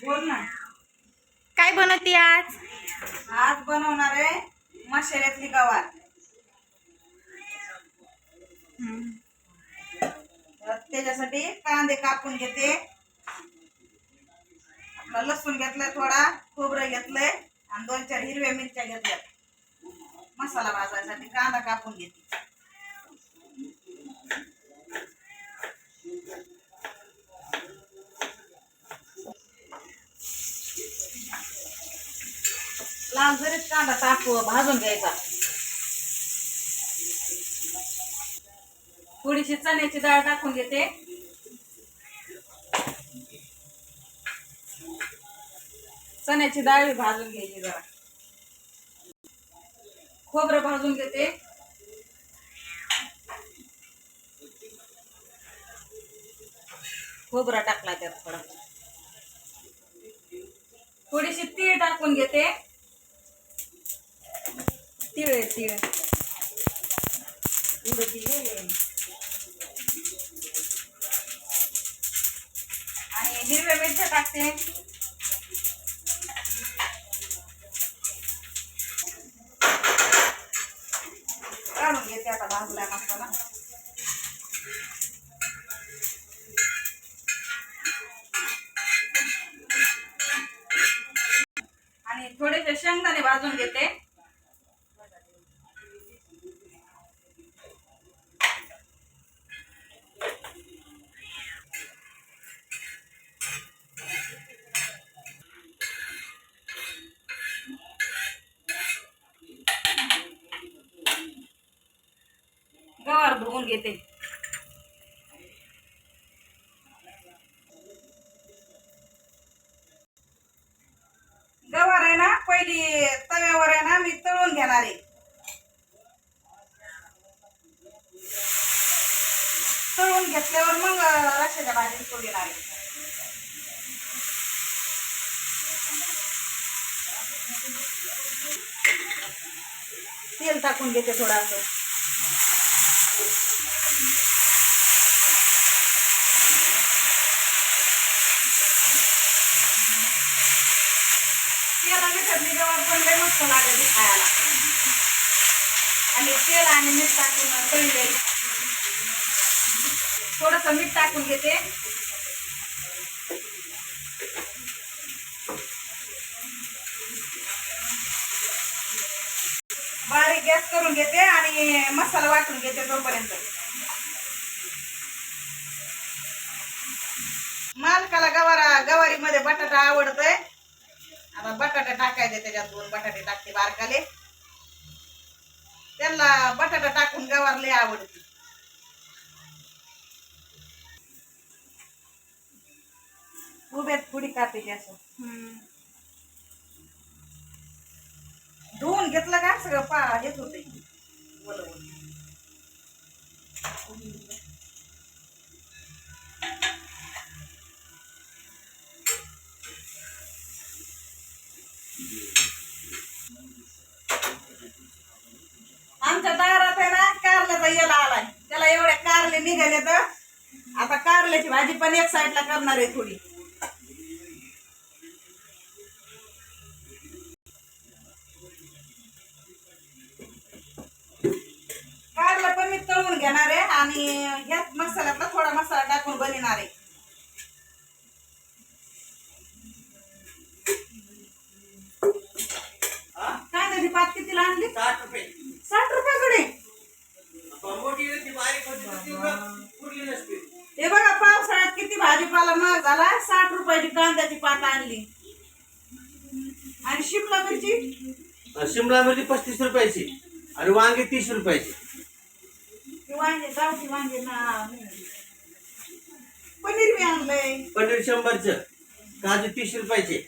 बोल ना. काय बनवते आज? आज बनवणार आहे मशाल्यातली गवार. त्याच्यासाठी कांदे कापून घेते. आपला लसूण घेतलाय थोडा खोबरं घेतलंय आणि दोन चार हिरव्या मिरच्या घेतल्या मसाला भाजायसाठी कांदा कापून घेते. जरीच कांदा ताप भाजून घ्यायचा. थोडीशी चण्याची डाळ टाकून घेते. चण्याची डाळ भाजून घ्यायची जरा. खोबरं भाजून घेते. खोबरा टाकला त्यात थोडा. थोडीशी तीळ टाकून घेते. तिळ आहे, तीळ उडती आणि हिरव्या मिरच्या टाकते काढून घेते आता भाजला मसाला आणि थोडेसे शेंगदाणे भाजून घेते गवार धुवून घेते. गवार आहे ना पहिली तव्यावर आहे ना मी तळून घेणार आहे. तळून घेतल्यावर मग रशाच्या तो घेणार आहे. तेल टाकून घेते थोडंसं. तेल आणि चटणी गवार पण लय मस्त लागेल खायला. आणि तेल आणि मीठ टाकून तळले. थोडस मीठ टाकून घेते. बारीक गॅस करून घेते आणि मसाला वाटून घेते तोपर्यंत. मालकाला गवारा गवारीमध्ये बटाटा आवडतोय. आता बटाटे टाकायचे त्याच्यात दोन बटाटे टाकते बारकाले. त्यांना बटाटा टाकून गवार लय आवडते. उभ्यात पुडी कापायची असं. धुवून घेतलं का सगळं पा येत होते दारात आहे ना कारल्याचा येला आलाय त्याला एवढे कारले निघाले तर आता कारल्याची भाजी पण एक साईडला करणार आहे थोडी. कारला पण मी तळून घेणार आहे आणि ह्यात मसाल्यातला थोडा मसाला टाकून बनवणार आहे. कांद्याची पात कितीला आणली? साठ रुपये साठ रुपयाकडे मोठी होती बारीक होती तर ती उगाच पुरली नसते हे बघा पावसाळ्यात किती भाजीपाला महाग झाला साठ रुपयाची कांद्याची पात आणली. आणि शिमला मिरची? शिमला मिरची पस्तीस रुपयाची आणि वांगे तीस रुपयाची. ती वांगे गावठी वांगे ना पनीर बी आणलंय. पनीर शंभरचं काजू तीस रुपयाचे.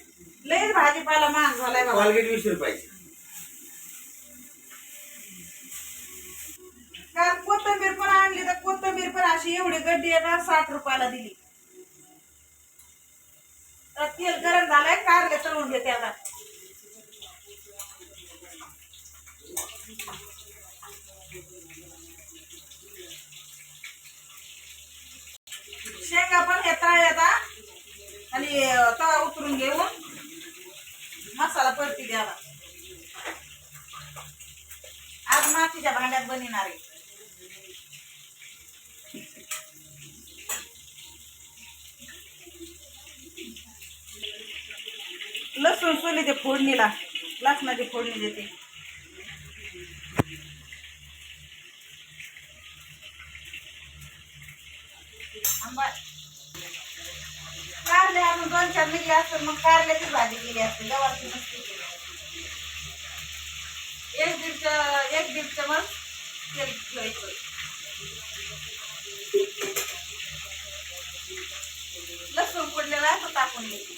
लयच भाजीपाला महाग झालाय बाबा. वीस रुपयाचे. काल कोथंबीर पण आणली तर कोथंबीर पण अशी एवढी गड्डी आहे ना साठ रुपयाला दिली. तर तेल गरम झालंय कारले तळून घेते आता. शेंगा पण हे तळ्यात आता तवा उतरून घेऊन मसाला परती द्यावा. आज मातीच्या भांड्यात बनणार आहे. लसूण सोली ते फोडणीला. लसणाची फोडणी देते. आंबा कारले आपण दोन चार निघले असतात मग कारल्याची भाजी केली असते गव्हाची नसते केली. एक दीड एक दीड चमच तेल घ्यायचं लसूण फोडलेला असं टाकून घ्यायची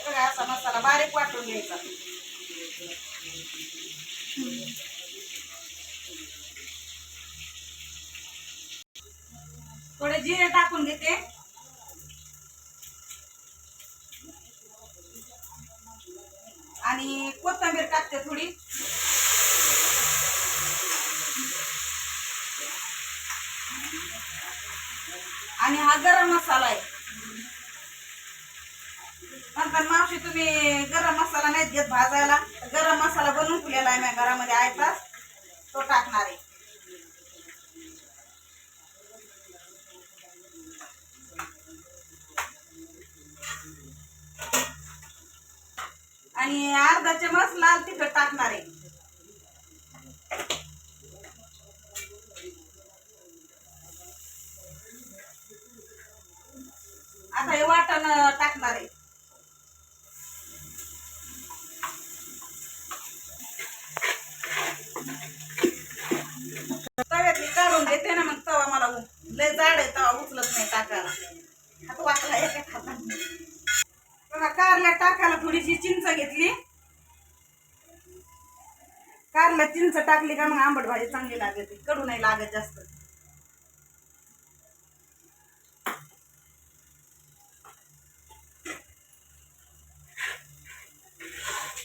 बघा असा मसाला बारीक वाटून घ्यायचा. थोडे जिरे टाकून घेते. आणि कोथिंबीर टाकते थोडी. आणि हा गरम मसाला आहे. नंतर मावशी तुम्ही मसाला नाहीत घेत भाजायला. गरम मसाला बनवून ठेवलेला आहे माझ्या घरामध्ये आयताच. तो टाकणार आहे. आणि अर्धा चमच लाल तिखट टाकणार आहे. आता हे वाटण टाकणार आहे. चिंच टाकली का मग आंबट भाजी चांगली लागते. कडू नाही लागत जास्त.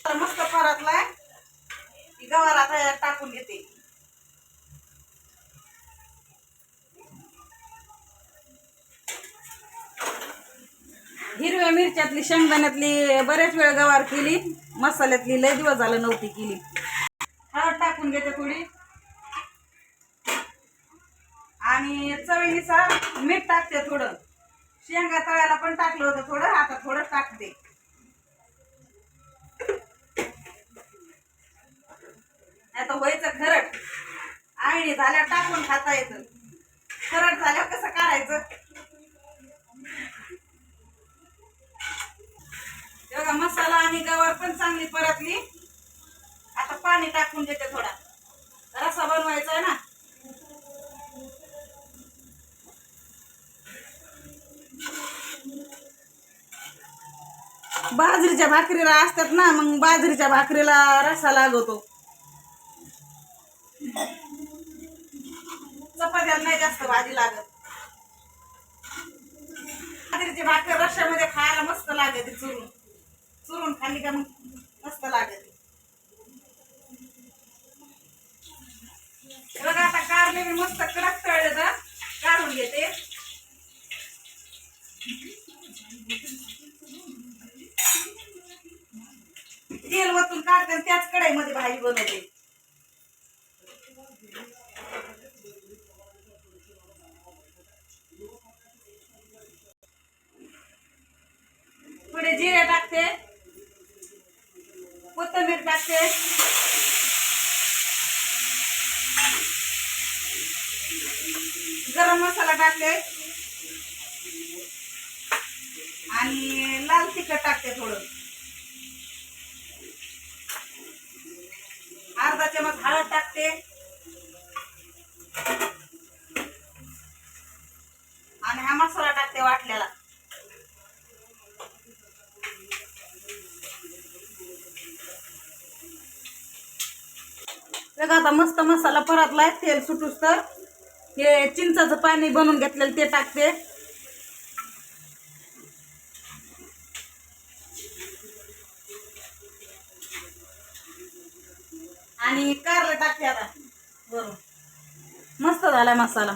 तर मस्त परतलाय की गव्हाला टाकून घेते. हिरव्या मिरच्यातली शेंगदाण्यातली बऱ्याच वेळ गवार केली. मसाल्यातली लय दिवस झालं नव्हती केली. टाकून घेते थोडी. आणि चवीनुसार मीठ टाकते थोडं. शेंगा तळ्याला पण टाकलं होतं थोडं आता थोडं टाकते. आता व्हायचं खरट आणि झाल्या टाकून खाता येतं. खरट झाल्यावर कसं काढायचं? बघा मसाला आणि गवार पण चांगली परतली. पाणी टाकून देते थोडा. रसा बनवायचा आहे ना. बाजरीच्या भाकरीला असतात ना मग बाजरीच्या भाकरीला रसा लागवतो चपात्याला नाही जास्त भाजी लागत. बाजरीची भाकर रश्यामध्ये खायला मस्त लागते चुरून. चुरून खाल्ली का मग मस्त लागते. बघा आता कारले मी मस्त कडक तळले तर काढून घेते. तेल वतून काढते त्याच त्याच कढईमध्ये भाजी बनवते. थोडे जिरे टाकते. कोथिंबीर टाकते. गरम मसाला टाकते आणि लाल तिखट टाकते थोडं. अर्धा चमच हळद टाकते. आणि हा मसाला टाकते वाटल्याला. बघा आता मस्त मसाला परतलाय तेल सुटूस तर. हे चिंचाचं पाणी बनवून घेतलेलं ते टाकते. आणि कारलं टाकते आता. बरोबर मस्त झाला मसाला.